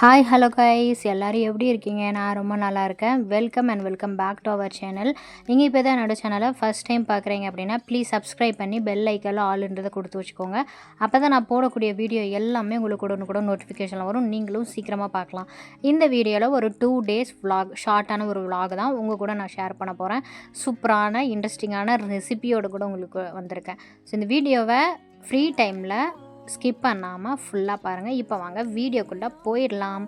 Hi hello guys எல்லோரும் எப்படி இருக்கீங்க? நான் ரொம்ப நல்லா இருக்கேன். Welcome and welcome back to our channel நீங்கள் இப்போ தான் என்னோட சேனலை ஃபஸ்ட் டைம் பார்க்குறீங்க அப்படின்னா ப்ளீஸ் சப்ஸ்கிரைப் பண்ணி பெல் ஐக்கெல்லாம் ஆளுன்றதை கொடுத்து வச்சுக்கோங்க. அப்போ தான் நான் போடக்கூடிய வீடியோ எல்லாமே உங்களுக்கு உடனே கூட நோட்டிஃபிகேஷனில் வரும். நீங்களும் சீக்கிரமாக பார்க்கலாம் இந்த வீடியோவில் ஒரு டூ டேஸ் விலாக் ஷார்ட்டான ஒரு விலாக் தான் உங்கள் கூட நான் ஷேர் பண்ண போகிறேன் சூப்பரான இன்ட்ரெஸ்டிங்கான ரெசிபியோடு கூட உங்களுக்கு வந்திருக்கேன். ஸோ இந்த வீடியோவை ஃப்ரீ டைமில் ஸ்கிப் பண்ணாமல் ஃபுல்லாக பாருங்கள் இப்போ வாங்க வீடியோக்குள்ளே போயிடலாம்.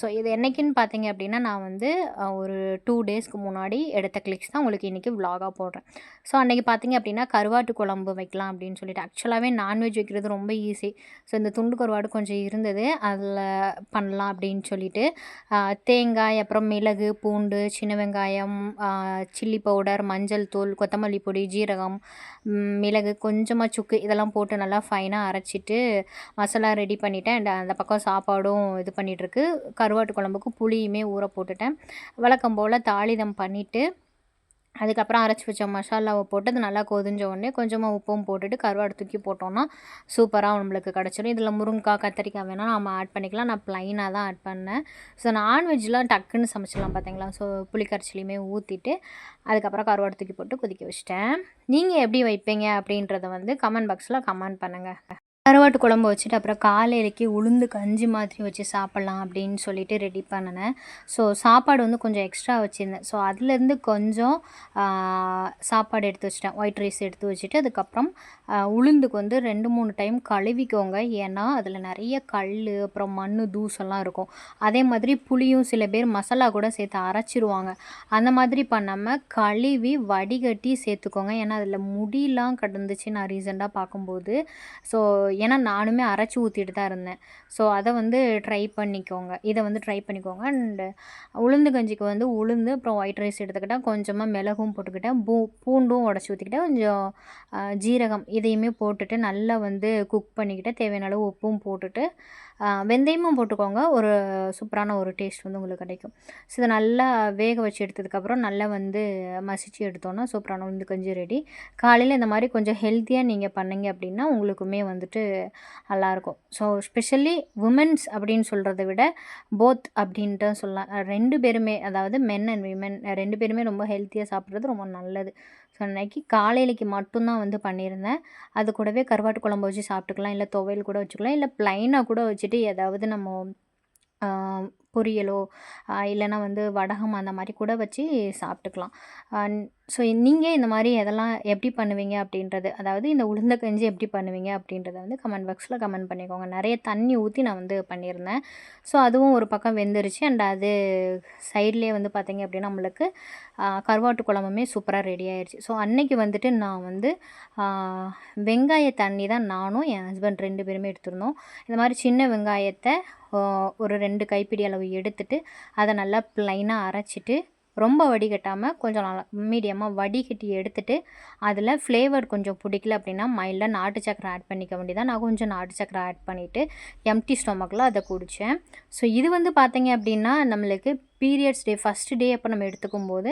ஸோ இது என்னைக்குன்னு பார்த்தீங்க அப்படின்னா நான் வந்து ஒரு டூ டேஸ்க்கு முன்னாடி எடுத்த கிளிக்ஸ் தான் உங்களுக்கு இன்றைக்கி விலாகாக போடுறேன். ஸோ அன்றைக்கி பார்த்தீங்க அப்படின்னா கருவாட்டு குழம்பு வைக்கலாம் அப்படின்னு சொல்லிட்டு. ஆக்சுவலாகவே நான்வெஜ் வைக்கிறது ரொம்ப ஈஸி ஸோ இந்த துண்டு கருவாடு கொஞ்சம் இருந்தது. அதில் பண்ணலாம் அப்படின்னு சொல்லிட்டு தேங்காய் அப்புறம் மிளகு பூண்டு சின்ன வெங்காயம் சில்லி பவுடர் மஞ்சள் தூள் கொத்தமல்லி பொடி ஜீரகம் மிளகு கொஞ்சமாக சுக்கு இதெல்லாம் போட்டு நல்லா ஃபைனாக அரைச்சிட்டு மசாலா ரெடி பண்ணிவிட்டேன் அண்ட் அந்த பக்கம் சாப்பாடும் இது பண்ணிகிட்ருக்கு கருவாட்டு குழம்புக்கு புளியுமே ஊற போட்டுட்டேன். வழக்கம் போல் தாளிதம் பண்ணிவிட்டு அதுக்கப்புறம் அரைச்சி வச்ச மசாலாவை போட்டு அது நல்லா கொதிஞ்ச உடனே கொஞ்சமாக உப்பும் போட்டுட்டு கருவாடு தூக்கி போட்டோன்னா சூப்பராக நம்மளுக்கு கிடச்சிடும் இதில் முருங்கைக்காய் கத்திரிக்காய் வேணால் நம்ம ஆட் பண்ணிக்கலாம். நான் ப்ளைனாக தான் ஆட் பண்ணேன். ஸோ நான்வெஜ்லாம் டக்குன்னு சமைச்சிடலாம் பார்த்தீங்களா? ஸோ புளிக்கரைச்சிலையுமே ஊற்றிட்டு அதுக்கப்புறம் கருவாடு தூக்கி போட்டு கொதிக்க வச்சிட்டேன். நீங்கள் எப்படி வைப்பீங்க அப்படின்றத வந்து கமெண்ட் பாக்ஸில் கமெண்ட் பண்ணுங்கள் கருவாட்டு குழம்பு வச்சுட்டு அப்புறம் காலையிலக்கு உளுந்து கஞ்சி மாதிரி வச்சு சாப்பிட்லாம் அப்படின்னு சொல்லிட்டு ரெடி பண்ணினேன். ஸோ சாப்பாடு வந்து கொஞ்சம் எக்ஸ்ட்ரா வச்சுருந்தேன். ஸோ அதுலேருந்து கொஞ்சம் சாப்பாடு எடுத்து வச்சிட்டேன். ஒயிட் ரைஸ் எடுத்து வச்சுட்டு அதுக்கப்புறம் உளுந்துக்கு வந்து ரெண்டு மூணு டைம் கழுவிக்கோங்க. ஏன்னா அதில் நிறைய கல் அப்புறம் மண் தூசெல்லாம் இருக்கும். அதே மாதிரி புளியும் சில பேர் மசாலா கூட சேர்த்து அரைச்சிருவாங்க. அந்த மாதிரி பண்ணாமல் கழுவி வடிகட்டி சேர்த்துக்கோங்க. ஏன்னா அதில் முடியெலாம் கிடந்துச்சு நான் ரீசெண்டாக பார்க்கும்போது. ஸோ ஏன்னா நானுமே அரைச்சி ஊற்றிட்டு தான் இருந்தேன். ஸோ அதை வந்து ட்ரை பண்ணிக்கோங்க. இதை வந்து ட்ரை பண்ணிக்கோங்க. அண்டு உளுந்து கஞ்சிக்கு வந்து உளுந்து அப்புறம் ஒயிட் ரைஸ் எடுத்துக்கிட்டால் கொஞ்சமாக மிளகும் போட்டுக்கிட்டேன். பூ பூண்டும் உடச்சி ஊற்றிக்கிட்டேன் கொஞ்சம் ஜீரகம் இதையுமே போட்டுட்டு நல்லா வந்து குக் பண்ணிக்கிட்டு தேவையான அளவு உப்பும் போட்டுட்டு வெந்தயமும் போட்டுக்கோங்க. ஒரு சூப்பரான ஒரு டேஸ்ட் வந்து உங்களுக்கு கிடைக்கும். ஸோ இதை நல்லா வேக வச்சு எடுத்ததுக்கப்புறம் நல்லா வந்து மசிச்சு எடுத்தோன்னா சூப்பரான உளுந்து கஞ்சி ரெடி காலையில் இந்த மாதிரி கொஞ்சம் ஹெல்த்தியாக நீங்கள் பண்ணீங்க அப்படின்னா உங்களுக்குமே வந்துட்டு நல்லாயிருக்கும். ஸோ ஸ்பெஷலி உமன்ஸ் அப்படின்னு சொல்கிறத விட போத் அப்படின்ட்டு சொல்லலாம். ரெண்டு பேருமே அதாவது மென் அண்ட் விமன் ரெண்டு பேருமே ரொம்ப ஹெல்த்தியாக சாப்பிட்றது ரொம்ப நல்லது. ஸோ அன்னைக்கு காலையிலைக்கு மட்டும்தான் வந்து பண்ணியிருந்தேன். அது கூடவே கருவாட்டு குழம்பு வச்சு சாப்பிட்டுக்கலாம். இல்லை துவையல் கூட வச்சுக்கலாம். இல்லை ப்ளைனாக கூட வச்சுட்டு ஏதாவது நம்ம பொரியலோ இல்லைன்னா வந்து வடகம் அந்த மாதிரி கூட வச்சு சாப்பிட்டுக்கலாம். ஸோ நீங்கள் இந்த மாதிரி எதெல்லாம் எப்படி பண்ணுவீங்க அப்படின்றது அதாவது இந்த உளுந்த கஞ்சி எப்படி பண்ணுவீங்க அப்படின்றத வந்து கமெண்ட் பாக்ஸில் கமெண்ட் பண்ணிக்கோங்க. நிறைய தண்ணி ஊற்றி நான் வந்து பண்ணியிருந்தேன். ஸோ அதுவும் ஒரு பக்கம் வெந்துருச்சு. அண்ட் அது சைட்லேயே வந்து பார்த்தீங்க அப்படின்னா நம்மளுக்கு கருவாட்டு குழம்புமே சூப்பராக ரெடி ஆயிடுச்சு ஸோ அன்னைக்கு வந்துட்டு நான் வந்து வெங்காய தண்ணி தான் நானும் என் ஹஸ்பண்ட் ரெண்டு பேருமே எடுத்துருந்தோம். இந்த மாதிரி சின்ன வெங்காயத்தை ஒரு ரெண்டு கைப்பிடி அளவு எடுத்துட்டு அதை நல்லா ப்ளைனாக அரைச்சிட்டு ரொம்ப வடிகட்டாமல் கொஞ்சம் நல்லா மீடியமாக வடிகட்டி எடுத்துகிட்டு அதில் ஃப்ளேவர் கொஞ்சம் பிடிக்கல அப்படின்னா மைல்டாக நாட்டு சக்கரை ஆட் பண்ணிக்க வேண்டியதான் நான் கொஞ்சம் நாட்டு சக்கரை ஆட் பண்ணிவிட்டு எம்டி ஸ்டொமக்கில் அதை குடித்தேன் ஸோ இது வந்து பார்த்தீங்க அப்படின்னா நம்மளுக்கு பீரியட்ஸ் டே ஃபஸ்ட்டு டே அப்போ நம்ம எடுத்துக்கும் போது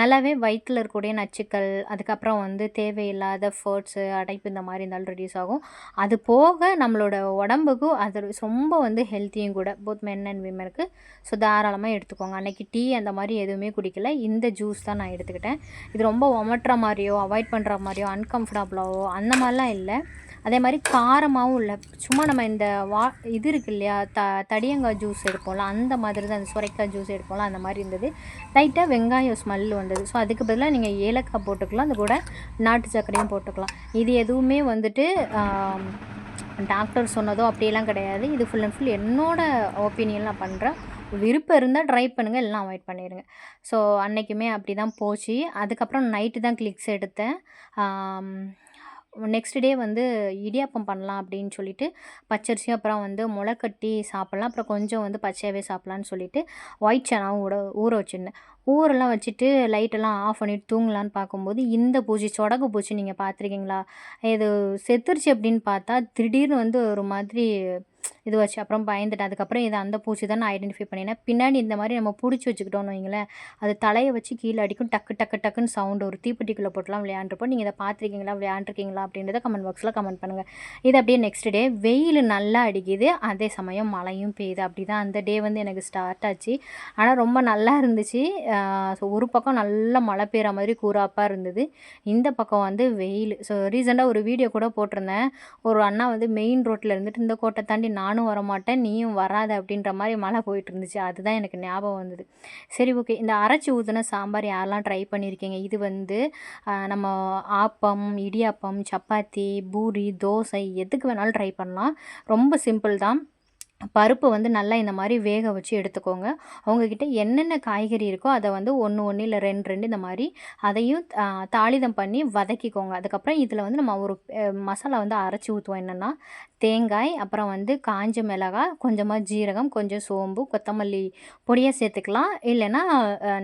நல்லாவே வயிற்றில் இருக்கக்கூடிய நச்சுக்கள் அதுக்கப்புறம் வந்து தேவையில்லாத ஃபர்ட்ஸு அடைப்பு இந்த மாதிரி இருந்தாலும் ரெடியூஸ் ஆகும். அது போக நம்மளோட உடம்புக்கும் அது ரொம்ப வந்து ஹெல்த்தியும் கூட போத் மென் அண்ட் விமனுக்கு ஸோ தாராளமாக எடுத்துக்கோங்க. அன்றைக்கி டீ அந்த மாதிரி எதுவுமே குடிக்கல. இந்த ஜூஸ் தான் நான் எடுத்துக்கிட்டேன். இது ரொம்ப ஒமட்டுற மாதிரியோ அவாய்ட் பண்ணுற மாதிரியோ அன்கம்ஃபர்டபுளாவோ அந்த மாதிரிலாம் இல்லை. அதே மாதிரி காரமாகவும் இல்லை சும்மா நம்ம இந்த வா இது இருக்கு இல்லையா த தடியங்காய் ஜூஸ் எடுப்போம்ல அந்த மாதிரி தான் அந்த சுரைக்காய் ஜூஸ் எடுப்போம்ல அந்த மாதிரி இருந்தது. லைட்டாக வெங்காயம் ஸ்மெல் வந்தது. ஸோ அதுக்கு பதிலாக நீங்கள் ஏலக்காய் போட்டுக்கலாம் அது கூட நாட்டு சர்க்கரையும் போட்டுக்கலாம். இது எதுவுமே வந்துட்டு டாக்டர் சொன்னதோ அப்படியெல்லாம் கிடையாது. இது ஃபுல் அண்ட் ஃபுல் என்னோட ஒப்பீனியன் நான் பண்ணுறேன் விருப்பம் இருந்தால் ட்ரை பண்ணுங்கள் எல்லாம் அவாய்ட் பண்ணிடுங்க ஸோ அன்னைக்குமே அப்படி தான் போச்சு. அதுக்கப்புறம் நைட்டு தான் கிளிக்ஸ் எடுத்தேன். நெக்ஸ்ட் டே வந்து இடியாப்பம் பண்ணலாம் அப்படின்னு சொல்லிட்டு பச்சரிசியும் அப்புறம் வந்து முளைக்கட்டி சாப்பிட்லாம். அப்புறம் கொஞ்சம் வந்து பச்சையாகவே சாப்பிட்லான்னு சொல்லிட்டு ஒயிட் சனாவும் ஊற ஊற வச்சுருந்தேன். ஊரெல்லாம் வச்சுட்டு லைட்டெல்லாம் ஆஃப் பண்ணிட்டு தூங்கலான்னு பார்க்கும்போது இந்த பூச்சி சொடகு பூச்சி நீங்கள் பார்த்துருக்கீங்களா? இது செத்துருச்சு அப்படின்னு பார்த்தா திடீர்னு வந்து ஒரு மாதிரி இது வச்சு அப்புறம் பயந்துட்டேன். அதுக்கப்புறம் இது அந்த பூச்சி தான் நான் ஐடென்டிஃபை பண்ணினேன். பின்னாடி இந்த மாதிரி நம்ம பிடிச்சி வச்சுக்கிட்டோம்னு வைங்களேன் அது தலையை வச்சு கீழே அடிக்கும் டக்கு டக்கு டக்குன்னு சவுண்டு ஒரு தீப்பெட்டிக்குள்ளே போட்டுலாம் விளையாண்டுருப்போம். நீங்கள் இதை பார்த்துருக்கீங்களா? விளையாண்டுருக்கீங்களா? அப்படின்றத கமெண்ட் பாக்ஸில் கமெண்ட் பண்ணுங்கள் இது அப்படியே நெக்ஸ்ட் டே வெயில் நல்லா அடிக்குது. அதே சமயம் மழையும் பெய்யுது. அப்படி தான் அந்த டே வந்து எனக்கு ஸ்டார்ட் ஆச்சு. ஆனால் ரொம்ப நல்லா இருந்துச்சு. ஸோ ஒரு பக்கம் நல்லா மழை பெய்கிற மாதிரி கூறாப்பாக இருந்தது. இந்த பக்கம் வந்து வெயில். ஸோ ரீசெண்டாக ஒரு வீடியோ கூட போட்டிருந்தேன். ஒரு அண்ணா வந்து மெயின் ரோட்டில் இருந்துட்டு இந்த கோட்டை தாண்டி நானும் வர மாட்டேன் நீயும் வராத அப்படின்ற மாதிரி மழை போயிட்டு இருந்துச்சு அதுதான் எனக்கு ஞாபகம் வந்தது. சரி ஓகே இந்த அரைச்சி ஊற்றின சாம்பார் யாரெல்லாம் ட்ரை பண்ணியிருக்கீங்க? இது வந்து நம்ம ஆப்பம் இடியாப்பம் சப்பாத்தி பூரி தோசை எதுக்கு வேணாலும் ட்ரை பண்ணலாம். ரொம்ப சிம்பிள் தான். பருப்பு வந்து நல்லா இந்த மாதிரி வேக வச்சு எடுத்துக்கோங்க. அவங்கக்கிட்ட என்னென்ன காய்கறி இருக்கோ அதை வந்து ஒன்று ஒன்று இல்லை ரெண்டு ரெண்டு இந்த மாதிரி அதையும் தாளிதம் பண்ணி வதக்கிக்கோங்க. அதுக்கப்புறம் இதில் வந்து நம்ம ஒரு மசாலா வந்து அரைச்சி ஊற்றுவோம் என்னென்னா தேங்காய் அப்புறம் வந்து காஞ்ச மிளகாய் கொஞ்சமாக ஜீரகம் கொஞ்சம் சோம்பு கொத்தமல்லி பொடியாக சேர்த்துக்கலாம். இல்லைன்னா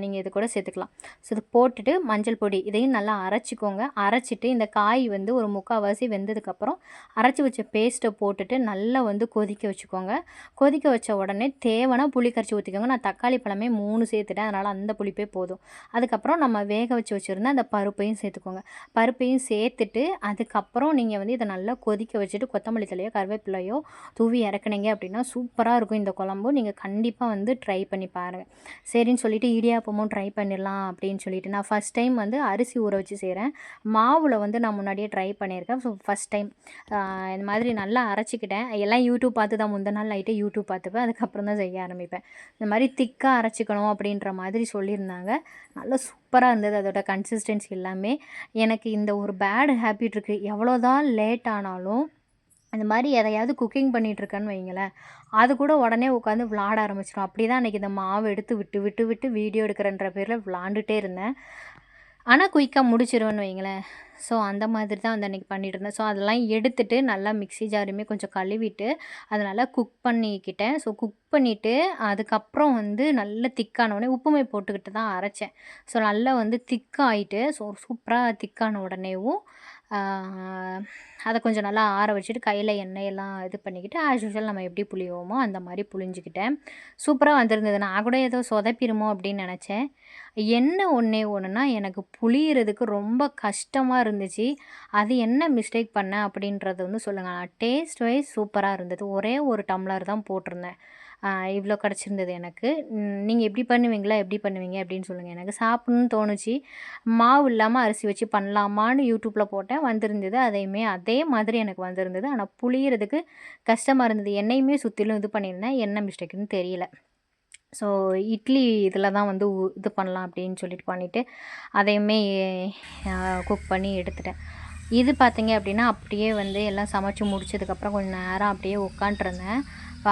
நீங்கள் இது கூட சேர்த்துக்கலாம். ஸோ இது போட்டுட்டு மஞ்சள் பொடி இதையும் நல்லா அரைச்சிக்கோங்க. அரைச்சிட்டு இந்த காய் வந்து ஒரு முக்கால்வாசி வெந்ததுக்கப்புறம் அரைச்சி வச்ச பேஸ்ட்டை போட்டுட்டு நல்லா வந்து கொதிக்க வச்சுக்கோங்க. கொதிக்க வச்ச உடனே தேவைன்னா புளி கரைச்சி ஊற்றிக்கோங்க நான் தக்காளி பழமே மூணு சேர்த்துட்டேன். அதனால் அந்த புளிப்பே போதும். அதுக்கப்புறம் நம்ம வேக வச்சு வச்சுருந்தா அந்த பருப்பையும் சேர்த்துக்கோங்க. பருப்பையும் சேர்த்துட்டு அதுக்கப்புறம் நீங்கள் வந்து இதை நல்லா கொதிக்க வச்சுட்டு கொத்தமல்லி தலையோ கருவேப்பிலையோ தூவி இறக்குனீங்க அப்படின்னா சூப்பராக இருக்கும் இந்த குழம்பு. நீங்கள் கண்டிப்பாக வந்து ட்ரை பண்ணி பாருங்கள் சரின்னு சொல்லிட்டு இடியாப்பமும் ட்ரை பண்ணிடலாம் அப்படின்னு சொல்லிட்டு நான் ஃபஸ்ட் டைம் வந்து அரிசி ஊற வச்சு செய்கிறேன் மாவில் வந்து நான் முன்னாடியே ட்ரை பண்ணியிருக்கேன். ஸோ ஃபஸ்ட் டைம் இந்த மாதிரி நல்லா அரைச்சிக்கிட்டேன். எல்லாம் யூடியூப் பார்த்து தான் முந்த நாள் நைட்டே யூடியூப் பார்த்துப்பேன். அதுக்கப்புறம் தான் செய்ய ஆரம்பிப்பேன். இந்த மாதிரி திக்காக அரைச்சிக்கணும் அப்படின்ற மாதிரி சொல்லியிருந்தாங்க. நல்லா சூப்பராக இருந்தது அதோட கன்சிஸ்டன்சி எல்லாமே. எனக்கு இந்த ஒரு பேட் ஹேபிட் இருக்குது எவ்வளோதான் லேட் ஆனாலும் இந்த மாதிரி எதையாவது குக்கிங் பண்ணிகிட்ருக்கேன்னு வைங்களேன். அது கூட உடனே உட்காந்து விளாட ஆரம்பிச்சிடும் அப்படி தான் அன்றைக்கி இந்த மாவு எடுத்து விட்டு விட்டு விட்டு வீடியோ எடுக்கிறன்ற பேரில் விளாண்டுட்டே இருந்தேன். ஆனால் குயிக்காக முடிச்சிருவேன்னு வைங்களேன். ஸோ அந்த மாதிரி தான் வந்து அன்றைக்கி பண்ணிகிட்டு இருந்தேன். ஸோ அதெல்லாம் எடுத்துட்டு நல்லா மிக்ஸி ஜாருமே கொஞ்சம் கழுவிட்டு அதை நல்லா குக் பண்ணிக்கிட்டேன். ஸோ குக் பண்ணிவிட்டு அதுக்கப்புறம் வந்து நல்ல திக்கான உப்புமை போட்டுக்கிட்டு தான் அரைச்சேன். ஸோ நல்லா வந்து திக்காயிட்டு ஸோ சூப்பராக திக்கான உடனேவும் அதை கொஞ்சம் நல்லா ஆற வச்சுட்டு கையில் எண்ணெயெல்லாம் இது பண்ணிக்கிட்டு ஆஸ் யூஷுவல் நம்ம எப்படி புளியோமோ அந்த மாதிரி புளிஞ்சிக்கிட்டேன். சூப்பராக வந்திருந்தது. நான் கூட ஏதோ சொதப்பிடுமோ அப்படின்னு நினச்சேன். என்ன ஒன்றே ஒன்றுனா எனக்கு புளியறதுக்கு ரொம்ப கஷ்டமாக இருந்துச்சு. அது என்ன மிஸ்டேக் பண்ணேன் அப்படின்றத வந்து சொல்லுங்கள் நான் டேஸ்ட் வைஸ் சூப்பராக இருந்தது. ஒரே ஒரு டம்ளர் தான் போட்டிருந்தேன். இவ்வளோ கிடச்சிருந்தது எனக்கு. நீங்கள் எப்படி பண்ணுவீங்களா எப்படி பண்ணுவீங்க அப்படின்னு சொல்லுங்கள் எனக்கு சாப்பிட்ணுன்னு தோணுச்சு. மாவு இல்லாமல் அரிசி வச்சு பண்ணலாமான்னு யூடியூப்பில் போட்டேன் வந்திருந்தது. அதையுமே அதே மாதிரி எனக்கு வந்திருந்தது. ஆனால் புளியறதுக்கு கஷ்டமாக இருந்தது. என்னையுமே சுற்றிலும் இது பண்ணியிருந்தேன். என்ன மிஸ்டேக்குன்னு தெரியல. ஸோ இட்லி இதில் தான் வந்து இது பண்ணலாம் அப்படின்னு சொல்லிட்டு பண்ணிவிட்டு அதையுமே குக் பண்ணி எடுத்துட்டேன். இது பார்த்தீங்க அப்படின்னா அப்படியே வந்து எல்லாம் சமைச்சு முடிச்சதுக்கப்புறம் கொஞ்சம் நேரம் அப்படியே உட்காண்ட்ருந்தேன்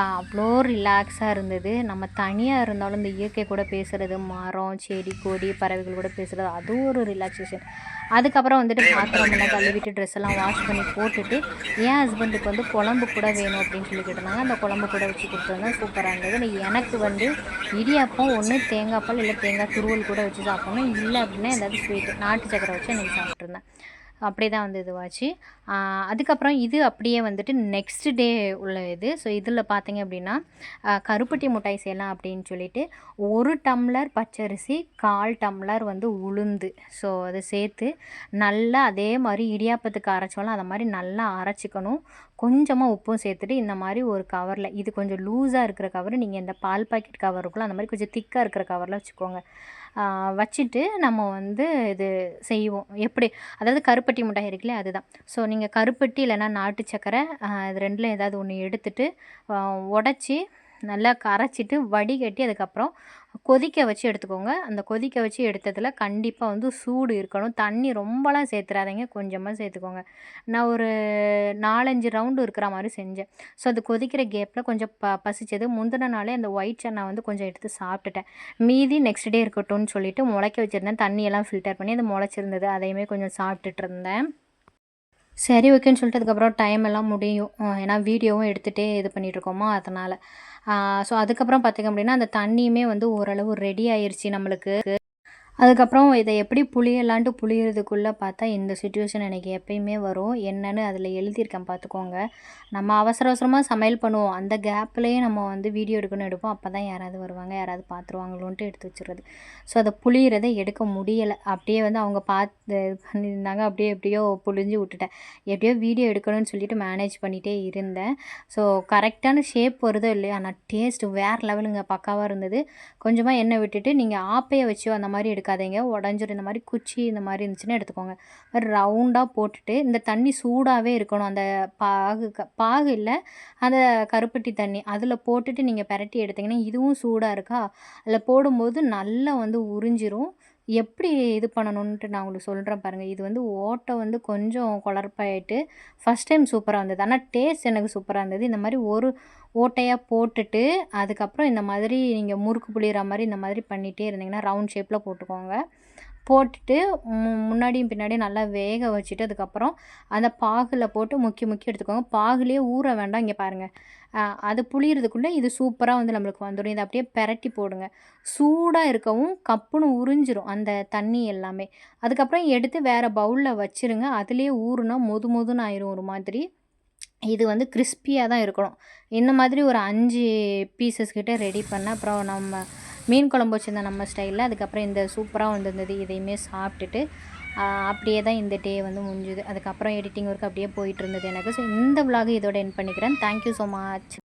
அவ்வளோ ரிலாக்ஸாக இருந்தது. நம்ம தனியாக இருந்தாலும் இந்த இயற்கை கூட பேசுகிறது மரம் செடி கொடி பறவைகள் கூட பேசுகிறது அதுவும் ஒரு ரிலாக்ஸேஷன். அதுக்கப்புறம் வந்துட்டு பாத்திரம் எல்லாம் கழுவிட்டு ட்ரெஸ் எல்லாம் வாஷ் பண்ணி போட்டுட்டு என் ஹஸ்பண்டுக்கு வந்து குழம்பு கூட வேணும் அப்படின்னு சொல்லி கேட்டிருந்தாங்க. அந்த குழம்பு கூட வச்சு கொடுத்துருந்தேன் சூப்பராக இருந்தது. எனக்கு வந்து இடியாப்பம் ஒன்று தேங்காய் பால் இல்லை தேங்காய் துருவல் கூட வச்சு சாப்பிடணும். இல்லை அப்படின்னா ஏதாவது ஸ்வீட்டு நாட்டு சக்கரை வச்சு எனக்கு சாப்பிட்ருந்தேன் அப்படியே தான் வந்து இதுவாச்சு. அதுக்கப்புறம் இது அப்படியே வந்துட்டு நெக்ஸ்ட் டே உள்ள இது. ஸோ இதில் பார்த்தீங்க அப்படின்னா கருப்பட்டி மிட்டாய் செய்யலாம் அப்படின்னு சொல்லிட்டு ஒரு டம்ளர் பச்சரிசி கால் டம்ளர் வந்து உளுந்து. ஸோ அதை சேர்த்து நல்லா அதே மாதிரி இடியாப்பத்துக்கு அரைச்சோம்ல அதை மாதிரி நல்லா அரைச்சிக்கணும். கொஞ்சமாக உப்பும் சேர்த்துட்டு இந்த மாதிரி ஒரு கவரில் இது கொஞ்சம் லூஸாக இருக்கிற கவர் நீங்கள் இந்த பால் பாக்கெட் கவர் இருக்குல்ல அந்த மாதிரி கொஞ்சம் திக்காக இருக்கிற கவரில் வச்சுக்கோங்க. வச்சுட்டு நம்ம வந்து இது செய்வோம். எப்படி? அதாவது கருப்பட்டி மிட்டாய் இருக்குல்ல அதுதான். ஸோ நீங்கள் கருப்பட்டி இல்லைன்னா நாட்டு சக்கரை இது ரெண்டில் ஏதாவது ஒன்று எடுத்துட்டு உடச்சி நல்லா கரைச்சிட்டு வடிகட்டி அதுக்கப்புறம் கொதிக்க வச்சு எடுத்துக்கோங்க. அந்த கொதிக்க வச்சு எடுத்ததில் கண்டிப்பாக வந்து சூடு இருக்கணும். தண்ணி ரொம்பலாம் சேர்த்துறாதீங்க கொஞ்சமாக சேர்த்துக்கோங்க நான் ஒரு நாலஞ்சு ரவுண்டு இருக்கிற மாதிரி செஞ்சேன். ஸோ அது கொதிக்கிற கேப்பில் கொஞ்சம் ப பசிச்சது. முந்தின நாளே அந்த ஒயிட் சன்னா வந்து கொஞ்சம் எடுத்து சாப்பிட்டுட்டேன். மீதி நெக்ஸ்ட் டே இருக்கட்டும்னு சொல்லிட்டு முளைக்க வச்சுருந்தேன். தண்ணியெல்லாம் ஃபில்டர் பண்ணி அது முளைச்சிருந்தது. அதையுமே கொஞ்சம் சாப்பிட்டுட்டு இருந்தேன். சரி ஓகேன்னு சொல்லிட்டு அதுக்கப்புறம் டைம் எல்லாம் முடியும். ஏன்னா வீடியோவும் எடுத்துகிட்டே இது பண்ணிகிட்ருக்கோமா அதனால். ஸோ அதுக்கப்புறம் பார்த்திங்க அப்படின்னா அந்த தண்ணியுமே வந்து ஓரளவு ரெடி ஆயிடுச்சு நம்மளுக்கு. அதுக்கப்புறம் இதை எப்படி புளியலான்ட்டு புளியறதுக்குள்ளே பார்த்தா இந்த சுச்சுவேஷன் எனக்கு எப்பயுமே வரும். என்னன்னு அதில் எழுதியிருக்கேன் பார்த்துக்கோங்க. நம்ம அவசர அவசரமாக சமையல் பண்ணுவோம். அந்த கேப்லேயே நம்ம வந்து வீடியோ எடுக்கணும் எடுப்போம். அப்போ தான் யாராவது வருவாங்க யாராவது பார்த்துருவாங்களோன்ட்டு எடுத்து வச்சுருது ஸோ அதை புளியறதை எடுக்க முடியலை. அப்படியே வந்து அவங்க பார்த்து இது பண்ணியிருந்தாங்க. அப்படியே எப்படியோ புழிஞ்சு விட்டுட்டேன். எப்படியோ வீடியோ எடுக்கணும்னு சொல்லிட்டு மேனேஜ் பண்ணிகிட்டே இருந்தேன். ஸோ கரெக்டான ஷேப் வருதோ இல்லையா ஆனால் டேஸ்ட் வேறு லெவலுங்க பக்காவாக இருந்தது. கொஞ்சமாக எண்ணெய் விட்டுட்டு நீங்கள் ஆப்பையை வச்சு அந்த மாதிரி எடுக்காதீங்க. உடஞ்சிரும் இந்த மாதிரி குச்சி இந்த மாதிரி இருந்துச்சுன்னா எடுத்துக்கோங்க. ரவுண்டாக போட்டுட்டு இந்த தண்ணி சூடாகவே இருக்கணும். அந்த பாகு க பாகு இல்லை அந்த கருப்பட்டி தண்ணி. அதில் போட்டுட்டு நீங்கள் பிரட்டி எடுத்தீங்கன்னா இதுவும் சூடாக இருக்கா? அதில் போடும்போது நல்லா வந்து உறிஞ்சிரும். எப்படி இது பண்ணணுன்ட்டு நான் உங்களுக்கு சொல்கிறேன் பாருங்கள் இது வந்து ஓட்டை வந்து கொஞ்சம் குழப்பாயிட்டு ஃபஸ்ட் டைம் சூப்பராக இருந்தது ஆனால் டேஸ்ட் எனக்கு சூப்பராக இருந்தது. இந்த மாதிரி ஒரு ஓட்டையாக போட்டுட்டு அதுக்கப்புறம் இந்த மாதிரி நீங்கள் முறுக்கு புளிகிற மாதிரி இந்த மாதிரி பண்ணிகிட்டே இருந்தீங்கன்னா ரவுண்ட் ஷேப்பில் போட்டுக்கோங்க. போட்டுட்டு மு முன்னாடியும் பின்னாடியும் நல்லா வேக வச்சுட்டு அதுக்கப்புறம் அந்த பாகில் போட்டு முக்கி முக்கி எடுத்துக்கோங்க. பாகுலேயே ஊற வேண்டாம். இங்கே பாருங்கள் அது புளியறதுக்குள்ளே இது சூப்பராக வந்து நம்மளுக்கு வந்துடும் இதை அப்படியே பெரட்டி போடுங்க. சூடாக இருக்கவும் கப்புன்னு உறிஞ்சிரும் அந்த தண்ணி எல்லாமே. அதுக்கப்புறம் எடுத்து வேறு பவுலில் வச்சுருங்க. அதுலேயே ஊறுனா மொது மொதுன்னு ஆயிரும் ஒரு மாதிரி. இது வந்து கிறிஸ்பியாக தான் இருக்கணும். இந்த மாதிரி ஒரு அஞ்சு பீசஸ் கிட்டே ரெடி பண்ண அப்புறம் நம்ம மீன் குழம்பு வச்சுருந்தேன் நம்ம ஸ்டைலில் அதுக்கப்புறம் இந்த சூப்பராக வந்திருந்தது இதையுமே சாப்பிட்டுட்டு அப்படியே தான் இந்த டே வந்து முடிஞ்சுது. அதுக்கப்புறம் எடிட்டிங் ஒர்க் அப்படியே போயிட்டு இருந்தது எனக்கு. ஸோ இந்த vlog இதோட என் பண்ணிக்கிறேன். Thank you so much